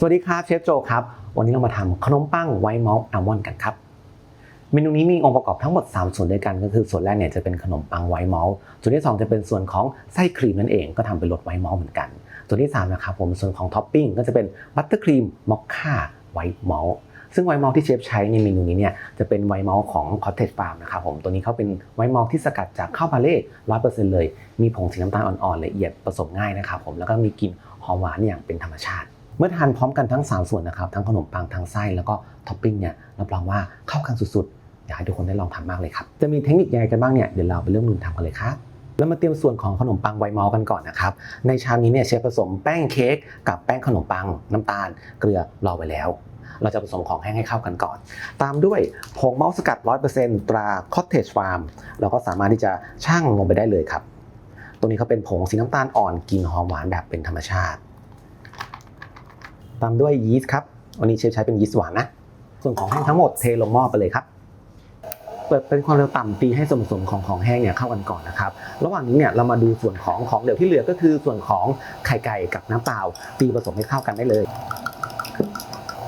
สวัสดีครับเชฟโจครับ วันนี้เรามาทำขนมปังไวท์มอลต์อัลมอนด์กันครับ เมนูนี้มีองค์ประกอบทั้งหมด 3 ส่วนด้วยกันก็คือส่วนแรกเนี่ยจะเป็นขนมปังไวท์มอลต์ส่วนที่ 2 จะเป็นส่วนของไส้ครีมนั่นเองก็ทำเป็นรสไวท์มอลต์เหมือนกัน ส่วนที่3นะครับผมส่วนของท็อปปิ้งก็จะเป็นบัตเตอร์ครีมมอคค่าไวท์มอลต์ซึ่งไวท์มอลต์ที่เชฟใช้ในเมนูนี้เนี่ยจะเป็นไวท์มอลต์ของ Cottage Farm นะครับผมตัวนี้เขาเป็นไวท์มอลต์ที่สกัดจากข้าวพาเล่ร้อยเปอร์เซ็นต์เลย มีผงสีน้ำตาลอ่อนๆละเอียดผสมง่ายนะครับผมแล้วก็มีกลิ่นหอมหวานอย่างเป็นธรรมชาติ เมื่อทานพร้อมกันทั้ง 3 ส่วนนะครับ ทั้งขนมปังทั้งไส้แล้วก็ท็อปปิ้งเนี่ยรับรองว่าเข้ากันสุดๆ อยากให้ทุกคนได้ลองทำมากเลยครับ จะมีเทคนิคยังไงกันบ้างเนี่ยเดี๋ยวเราไปเริ่มดูทำกันเลยครับแล้วมาเตรียมส่วนของขนมปังไวมอลกันก่อนนะครับ ในชามนี้เนี่ยเชฟผสมแป้งเค้กกับแป้งขนมปัง น้ำตาล เกลือรอไว้แล้ว เราจะผสมของแห้งให้เข้ากันก่อน ตามด้วยผงเมาส์สกัด 100%ตรา Cottage Farm เราก็สามารถที่จะชั่งลงไปได้เลยครับตัวนี้เขาเป็นผงสีน้ำตาลอ่อนกลิ่นหอมหวานแบบเป็นธรรมชาติ ตามด้วยยีสต์ครับ วันนี้เชฟใช้เป็นยีสต์หวานนะ ส่วนของแห้งทั้งหมดเทลงหม้อไปเลยครับ เปิดเป็นความเร็วต่ำตีให้ส่วนผสมของของแห้งเนี่ยเข้ากันก่อนนะครับ ระหว่างนี้เนี่ยเรามาดูส่วนของของเหลวที่เหลือก็คือส่วนของไข่ไก่กับน้ำเปล่า ตีผสมให้เข้ากันได้เลย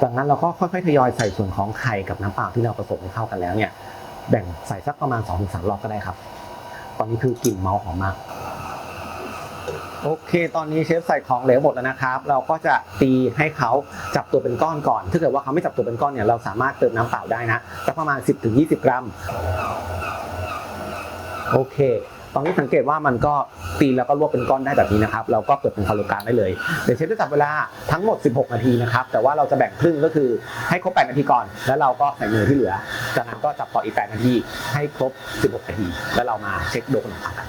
จากนั้นเราก็ค่อยๆทยอยใส่ส่วนของไข่กับน้ำเปล่าที่เราผสมให้เข้ากันแล้วเนี่ยแบ่งใส่สักประมาณ2-3รอบก็ได้ครับ ตอนนี้คือกลิ่นเมาหอมมาก โอเค ตอนนี้เชฟใส่ของเหลวหมดแล้วนะครับ เราก็จะตีให้เขาจับตัวเป็นก้อนก่อน ถ้าเกิดว่าเขาไม่จับตัวเป็นก้อนเนี่ย เราสามารถเติมน้ำเปล่าได้นะสักประมาณ 10-20 กรัม โอเค ตอนนี้สังเกตว่ามันก็ตีแล้วก็รวบเป็นก้อนได้แบบนี้นะครับเราก็เปิดเป็นคาโลกรัมได้เลยเดี๋ยวเชฟจะจับเวลาทั้งหมด 16 นาทีนะครับแต่ว่าเราจะแบ่งครึ่งก็คือให้ครบ 8 นาทีก่อน แล้วเราก็ใส่เนยที่เหลือ จากนั้นก็จับต่ออีก 8 นาทีให้ครบ 16 นาที แล้วเรามาเช็คโดขนมปังกัน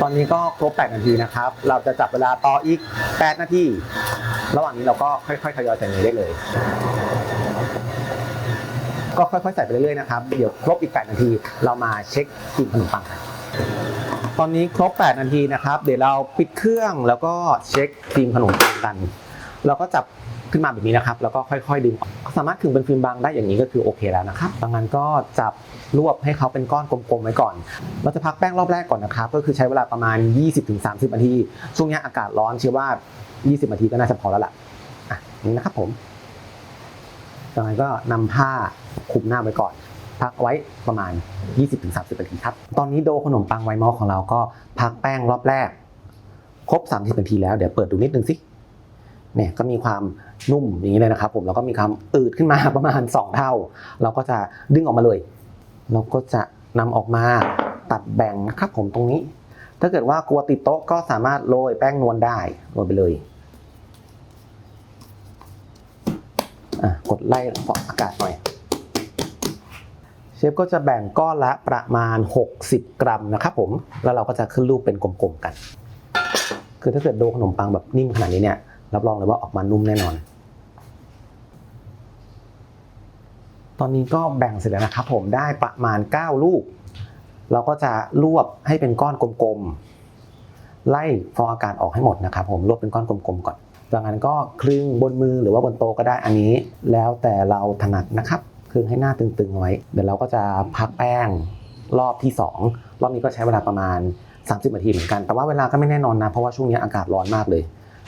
ตอนนี้ก็ครบ 8 นาทีนะครับ เราจะจับเวลาต่ออีก 8 นาที ระหว่างนี้เราก็ค่อยๆทยอยใส่เนยได้เลย ก็ค่อยๆใส่ไปเรื่อยๆนะครับ เดี๋ยวครบอีก 8 นาที เรามาเช็คกลิ่นขนมปังกัน ตอนนี้ครบ 8 นาทีนะครับ เดี๋ยวเราปิดเครื่องแล้วก็เช็คฟิล์มขนมปังกัน เราก็จับขึ้นมาแบบนี้นะครับ แล้วก็ค่อยๆดึงสามารถขึงเป็นฟิล์มบางได้อย่างนี้ก็คือโอเคแล้วนะครับดังนั้นก็จับรวบให้เขาเป็นก้อนกลมๆไว้ก่อน เราจะพักแป้งรอบแรกก่อนนะครับ ก็คือใช้เวลาประมาณ 20-30 นาที ช่วงนี้อากาศร้อนเชื่อว่า 20 นาทีก็น่าจะพอแล้วล่ะ อะนี่นะครับผมจากนั้นก็นำผ้าคลุมหน้าไว้ก่อน พักไว้ประมาณ 20-30นาทีครับ ตอนนี้โดขนมปังไวมอลของเราก็พักแป้งรอบแรก ครบ 30นาทีแล้วเดี๋ยวเปิดดูนิดนึงสิเนี่ยก็มีความนุ่มอย่างนี้เลยนะครับ ผมแล้วก็มีความอืดขึ้นมาประมาณ 2 เท่า เราก็จะดึงออกมาเลย เราก็จะนำออกมาตัดแบ่งนะครับผมตรงนี้ ถ้าเกิดว่ากลัวติดโต๊ะก็สามารถโรยแป้งนวลได้โรยไปเลยอะกดไล่ฟอกอากาศหน่อย เชฟก็จะแบ่งก้อนละประมาณ 60 กรัมนะครับผม แล้วเราก็จะขึ้นรูปเป็นกลมๆกัน คือถ้าเกิดโดขนมปังแบบนิ่มขนาดนี้เนี่ยรับรองเลยว่าออกมานุ่มแน่นอน ตอนนี้ก็แบ่งเสร็จแล้วนะครับผมได้ประมาณ 9 ลูก เราก็จะรวบให้เป็นก้อนกลมๆ ไล่ฟองอากาศออกให้หมดนะครับผมรวบเป็นก้อนกลมๆก่อนจากนั้นก็คลึงบนมือหรือว่าบนโต๊ะก็ได้อันนี้ แล้วแต่เราถนัดนะครับ คลึงให้หน้าตึงๆไว้ เดี๋ยวเราก็จะพักแป้งรอบที่ 2 รอบนี้ก็ใช้เวลาประมาณ 30นาทีเหมือนกัน แต่ว่าเวลาก็ไม่แน่นอนนะ เพราะว่าช่วงนี้อากาศร้อนมากเลย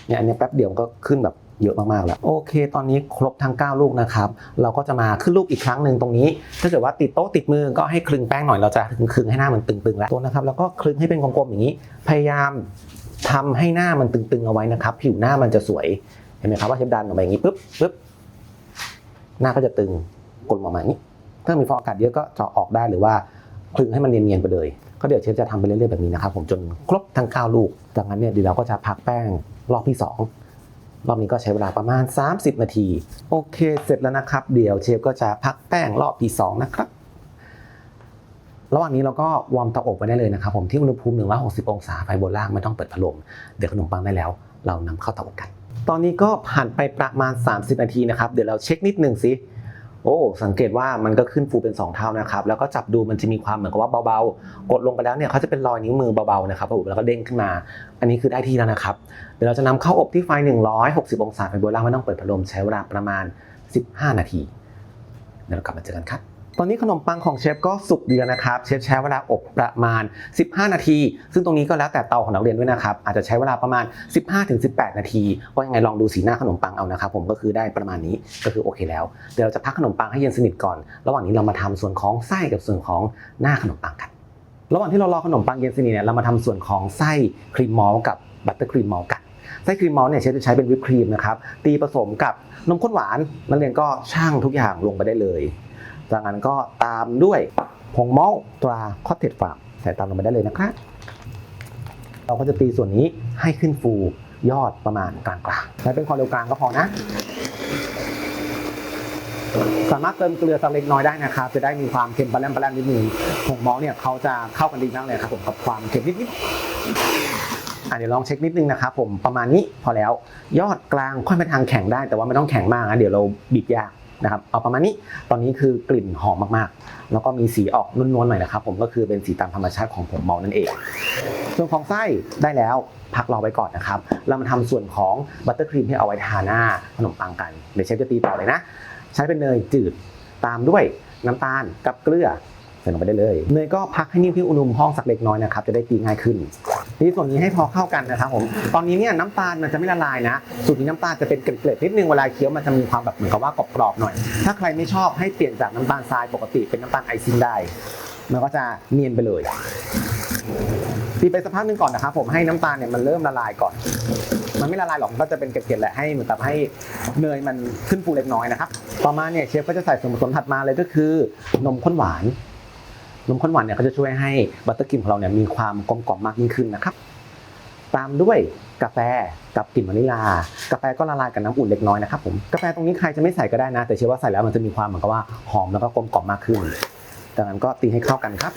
เนี่ยอันนี้แป๊บเดียวก็ขึ้นแบบเยอะมากๆแล้ว โอเค ตอนนี้ครบทั้ง 9 ลูกนะครับ เราก็จะมาขึ้นลูกอีกครั้งหนึ่งตรงนี้ ถ้าเกิดว่าติดโต๊ะติดมือก็ให้คลึงแป้งหน่อย เราจะคลึงให้หน้ามันตึงๆแล้วตัวนะครับ แล้วก็คลึงให้เป็นกลมๆอย่างนี้ พยายามทำให้หน้ามันตึงๆเอาไว้นะครับ ผิวหน้ามันจะสวย เห็นไหมครับว่าเชฟดันออกมาอย่างนี้ปุ๊บปุ๊บหน้าก็จะตึง กลมออกมาอย่างนี้ ถ้ามีฟองอากาศเยอะก็เจาะออกได้หรือว่าคลึงให้มันเนียนๆไปเลย ก็เดี๋ยวเชฟจะทำไปเรื่อยๆแบบนี้นะครับผมจนครบทั้ง9ลูก จากนั้นเนี่ยเดี๋ยวเราก็จะพักแป้งรอบที่ 2 รอบนี้ก็ใช้เวลาประมาณ 30 นาที โอเค เสร็จแล้วนะครับ เดี๋ยวเชฟก็จะพักแป้งรอบที่ 2 นะครับระหว่างนี้เราก็วอร์มเตาอบไว้ได้เลยนะครับผมที่อุณหภูมิ160 องศาไฟบนล่างไม่ต้องเปิดพัดลม เดี๋ยวขนมปังได้แล้ว เรานำเข้าเตาอบกัน ตอนนี้ก็ผ่านไปประมาณ 30 นาทีนะครับ เดี๋ยวเราเช็คนิดหนึ่งสิ โอ้สังเกตว่ามันก็ขึ้นฟูเป็น 2 เท่านะครับ แล้วก็จับดูมันจะมีความเหมือนกับว่าเบาๆ กดลงไปแล้วเนี่ยเขาจะเป็นรอยนิ้วมือเบาๆนะครับผมแล้วก็เด้งขึ้นมา อันนี้คือได้ที่แล้วนะครับ เดี๋ยวเราจะนำเข้าอบที่ไฟ 160 องศาไฟบนล่างไม่ต้องเปิดพัดลมใช้เวลาประมาณ 15 นาทีเดี๋ยวเรากลับมาเจอกันครับ ตอนนี้ขนมปังของเชฟก็สุกดีแล้วนะครับ เชฟใช้เวลาอบประมาณ 15 นาที ซึ่งตรงนี้ก็แล้วแต่เตาของนักเรียนด้วยนะครับ อาจจะใช้เวลาประมาณ 15-18 นาทีก็ยังไงลองดูสีหน้าขนมปังเอานะครับ ผมก็คือได้ประมาณนี้ก็คือโอเคแล้ว เดี๋ยวเราจะพักขนมปังให้เย็นสนิทก่อน ระหว่างนี้เรามาทำส่วนของไส้กับส่วนของหน้าขนมปังกัน ระหว่างที่เรารอขนมปังเย็นสนิทเนี่ย เรามาทำส่วนของไส้ครีมมอลกับบัตเตอร์ครีมมอลกันไส้ครีมมอลเนี่ยเชฟจะใช้เป็นวิปครีมนะครับตีผสมกับนมข้นหวานนักเรียนก็ช่างทุกอย่างลงไปได้เลย จากนั้นก็ตามด้วยผงมอลต์ตราคอตเทจฟาร์มใส่ตามลงไปได้เลยนะครับ เราก็จะตีส่วนนี้ให้ขึ้นฟูยอดประมาณกลางๆใช้เป็นความเร็วกลางก็พอนะ สามารถเติมเกลือสักเล็กน้อยได้นะครับ จะได้มีความเค็มปลาแรมปลาแรมนิดนึงผงมอลต์เนี่ยเขาจะเข้ากันดีมากเลยครับผมกับความเค็มนิดๆอะเดี๋ยวลองเช็คนิดนึงนะครับผมประมาณนี้พอแล้วยอดกลางค่อยไปทางแข็งได้แต่ว่าไม่ต้องแข็งมากนะเดี๋ยวเราบีบยาก นะครับเอาประมาณนี้ตอนนี้คือกลิ่นหอมมากๆ แล้วก็มีสีออกนวลๆหน่อยนะครับ ผมก็คือเป็นสีตามธรรมชาติของผมอลต์นั่นเอง ส่วนของไส้ได้แล้วพักรอไว้ก่อนนะครับ เรามาทำส่วนของบัตเตอร์ครีมที่เอาไว้ทาหน้าขนมปังกันเดี๋ยวเชฟจะตีต่อเลยนะ ใช้เป็นเนยจืดตามด้วยน้ำตาลกับเกลือใส่ลงไปได้เลยเนยก็พักให้นิ่มที่อุณหภูมิห้องสักเล็กน้อยนะครับจะได้ตีง่ายขึ้น ทีส่วนนี้ให้พอเข้ากันนะครับผม ตอนนี้เนี่ยน้ำตาลมันจะไม่ละลายนะ สูตรนี้น้ำตาลจะเป็นเกล็ดๆนิดนึงเวลาเคี้ยวมันจะมีความแบบเหมือนกับว่ากรอบๆหน่อย ถ้าใครไม่ชอบให้เปลี่ยนจากน้ำตาลทรายปกติเป็นน้ำตาลไอซิ่งได้ มันก็จะเนียนไปเลยตีไปสักพักหนึงก่อนนะครับผมให้น้ำตาลเนี่ยมันเริ่มละลายก่อน มันไม่ละลายหรอกมันก็จะเป็นเกล็ดๆแหละให้เหมือนกับให้เนยมันขึ้นฟูเล็กน้อยนะครับ ต่อมาเนี่ยเชฟก็จะใส่ส่วนผสมถัดมาเลยก็คือนมข้นหวาน นมข้นหวานเนี่ยก็จะช่วยให้บัตเตอร์กลิ่นของเราเนี่ยมีความกลมกล่อมมากยิ่งขึ้นนะครับ ตามด้วยกาแฟกับกลิ่นวานิลา กาแฟก็ละลายกับน้ำอุ่นเล็กน้อยนะครับผม กาแฟตรงนี้ใครจะไม่ใส่ก็ได้นะ แต่เชื่อว่าใส่แล้วมันจะมีความเหมือนกับว่าหอมแล้วก็กลมกล่อมมากขึ้นจากนั้นก็ตีให้เข้ากันครับ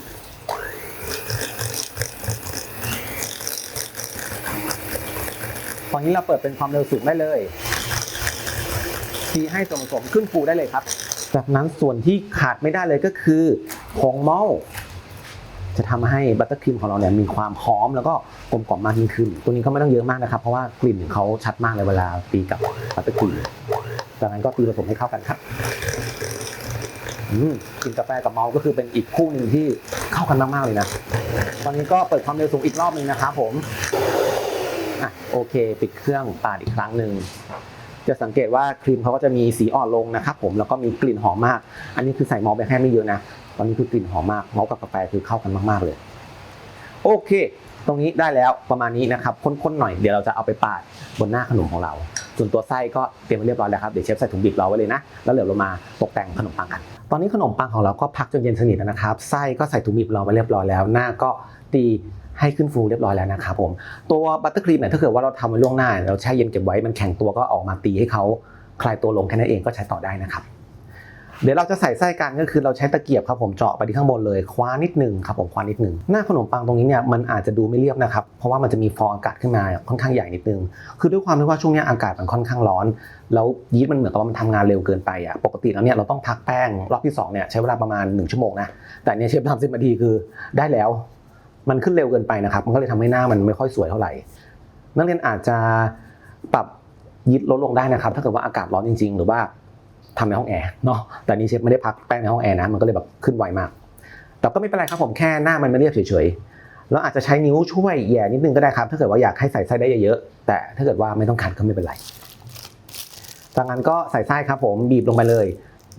ตอนนี้เราเปิดเป็นความเร็วสูงได้เลยทีให้ส่วนผสมขึ้นฟูได้เลยครับ จากนั้นส่วนที่ขาดไม่ได้เลยก็คือ ผงเมอลจะทำให้บัตเตอร์ครีมของเราเนี่ยมีความหอมแล้วก็กลมกล่อมมากยิ่งขึ้น ตัวนี้ก็ไม่ต้องเยอะมากนะครับ เพราะว่ากลิ่นเขาชัดมากเลยเวลาตีกับบัตเตอร์ครีมจากนั้นก็ตีผสมให้เข้ากันครับอืมกลิ่นกาแฟกับเมาก็คือเป็นอีกคู่หนึ่งที่เข้ากันมากๆเลยนะ ตอนนี้ก็เปิดความเร็วสูงอีกรอบหนึ่งนะครับผมอะโอเค ปิดเครื่องปาดอีกครั้งหนึ่งจะสังเกตว่าครีมเขาก็จะมีสีอ่อนลงนะครับผมแล้วก็มีกลิ่นหอมมาก อันนี้คือใส่มอลไปแค่ไม่เยอะนะ ตอนนี้คือกลิ่นหอมมากมอลต์กับกาแฟคือเข้ากันมากๆเลย โอเค ตรงนี้ได้แล้วประมาณนี้นะครับข้นๆหน่อยเดี๋ยวเราจะเอาไปปาดบนหน้าขนมของเรา ส่วนตัวไส้ก็เตรียมไว้เรียบร้อยแล้วครับเดี๋ยวเชฟใส่ถุงบีบรอไว้เลยนะแล้วเดี๋ยวเรามาตกแต่งขนมปังกัน ตอนนี้ขนมปังของเราก็พักจนเย็นสนิทแล้วนะครับไส้ก็ใส่ถุงบีบรอไว้เรียบร้อยแล้วหน้าก็ตีให้ขึ้นฟูเรียบร้อยแล้วนะครับผมตัวบัตเตอร์ครีมเนี่ยถ้าเกิดว่าเราทำไว้ล่วงหน้าเราแช่เย็นเก็บไว้มันแข็งตัวก็ออกมาตีให้เขาคลายตัวลงแค่นั้นเองก็ใช้ต่อได้นะครับ เดี๋ยวเราจะใส่ไส้กันก็คือเราใช้ตะเกียบครับผมเจาะไปที่ข้างบนเลยคว้านิดหนึ่งครับผมคว้านิดหนึ่งหน้าขนมปังตรงนี้เนี่ยมันอาจจะดูไม่เรียบนะครับเพราะว่ามันจะมีฟองอากาศขึ้นมาค่อนข้างใหญ่นิดนึงคือด้วยความที่ว่าช่วงนี้อากาศมันค่อนข้างร้อน แล้วยีสต์มันเหมือนกับว่ามันทำงานเร็วเกินไปอะปกติแล้วเนี่ยเราต้องพักแป้งรอบที่สองเนี่ยใช้เวลาประมาณ 1 ชั่วโมงนะแต่เนี่ยเชฟทำสิบนาทีคือได้แล้ว มันขึ้นเร็วเกินไปนะครับมันก็เลยทำให้หน้ามันไม่ค่อยสวยเท่าไหร่นักเรียนอาจจะปรับยิดลดลงได้นะครับ ถ้าเกิดว่าอากาศร้อนจริง ๆ หรือว่า ทำในห้องแอร์เนาะแต่นี่เชฟไม่ได้พักแป้งในห้องแอร์นะมันก็เลยแบบขึ้นไวมาก แต่ก็ไม่เป็นไรครับผมแค่หน้ามันไม่เรียบเฉยๆแล้วอาจจะใช้นิ้วช่วยแย่นิดนึงก็ได้ครับ ถ้าเกิดว่าอยากให้ใส่ไส้ได้เยอะๆแต่ถ้าเกิดว่าไม่ต้องขัดก็ไม่เป็นไรจากนั้นก็ใส่ไส้ครับผมบีบลงไปเลย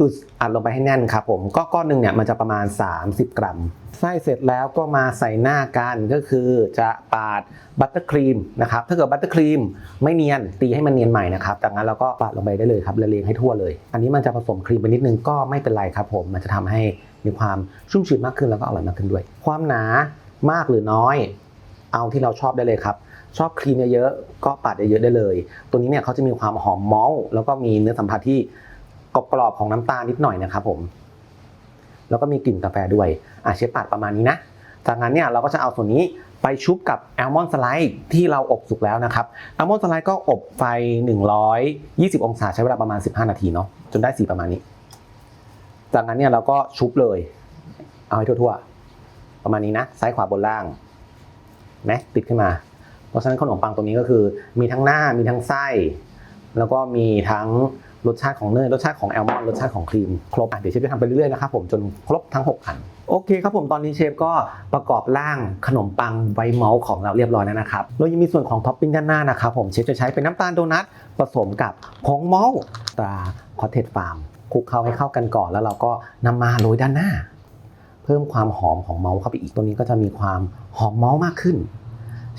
อึดอัดลงไปให้แน่นครับผมก็ก้อนหนึ่งเนี่ยมันจะประมาณ 30 กรัมไส้เสร็จแล้วก็มาใส่หน้ากันก็คือจะปาดบัตเตอร์ครีมนะครับถ้าเกิดบัตเตอร์ครีมไม่เนียนตีให้มันเนียนใหม่นะครับจากนั้นเราก็ปาดลงไปได้เลยครับเรียงให้ทั่วเลย อันนี้มันจะผสมครีมไปนิดนึงก็ไม่เป็นไรครับผมมันจะทำให้มีความชุ่มชื้นมากขึ้นแล้วก็อร่อยมากขึ้นด้วย ความหนามากหรือน้อย เอาที่เราชอบได้เลยครับชอบครีมเยอะๆก็ปาดเยอะๆได้เลย ตัวนี้เนี่ยเขาจะมีความหอมมอลต์แล้วก็มีเนื้อสัมผัสที่ กรอบๆของน้ำตาลนิดหน่อยนะครับผม แล้วก็มีกลิ่นกาแฟด้วยอะเชฟปาดประมาณนี้นะ จากนั้นเนี่ยเราก็จะเอาส่วนนี้ไปชุบกับแอลมอนสไลด์ที่เราอบสุกแล้วนะครับแอลมอนสไลด์ก็อบไฟ 120 องศาใช้เวลาประมาณ 15 นาทีเนาะจนได้สีประมาณนี้ จากนั้นเนี่ยเราก็ชุบเลย เอาให้ทั่วๆ ประมาณนี้นะซ้ายขวาบนล่างนะติดขึ้นมา เพราะฉะนั้นขนมปังตรงนี้ก็คือ มีทั้งหน้ามีทั้งไส้ แล้วก็มีทั้ง รสชาติของเนยรสชาติของแอลมอนด์รสชาติของครีมครบอะเดี๋ยวเชฟจะทำไปเรื่อยๆนะครับผมจนครบทั้ง6อันโอเคครับผมตอนนี้เชฟก็ประกอบร่างขนมปังไวท์เมาส์ของเราเรียบร้อยแล้วนะครับเรายังมีส่วนของท็อปปิ้งด้านหน้านะครับผมเชฟจะใช้เป็นน้ำตาลโดนัทผสมกับผงเมาส์ตราคอเทสฟาร์มคลุกเคล้าให้เข้ากันก่อนแล้วเราก็นำมาโรยด้านหน้า เพิ่มความหอมของเมาส์เข้าไปอีกตัวนี้ก็จะมีความหอมเมาส์มากขึ้น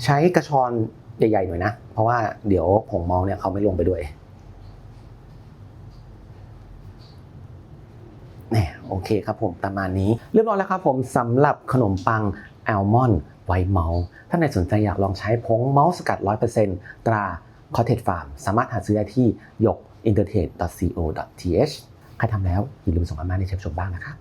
ใช้กระชอนใหญ่ๆหน่อยนะ เพราะว่าเดี๋ยวผงเมาส์เนี่ยเขาไม่ลงไปด้วย นี่ยโอเคครับผมประมาณนี้ เรียบร้อยแล้วครับผมสำหรับขนมปังแอลมอนด์ไวท์เมาส์ถ้าในสนใจอยากลองใช้ผงเมาส์สกัด 100%ตราคอเทดฟาร์มสามารถหาซื้อได้ที่ยก intertate.co.th ใครทำแล้วอย่าลืมส่งอาม่าในเชฟชมบ้างนะครับ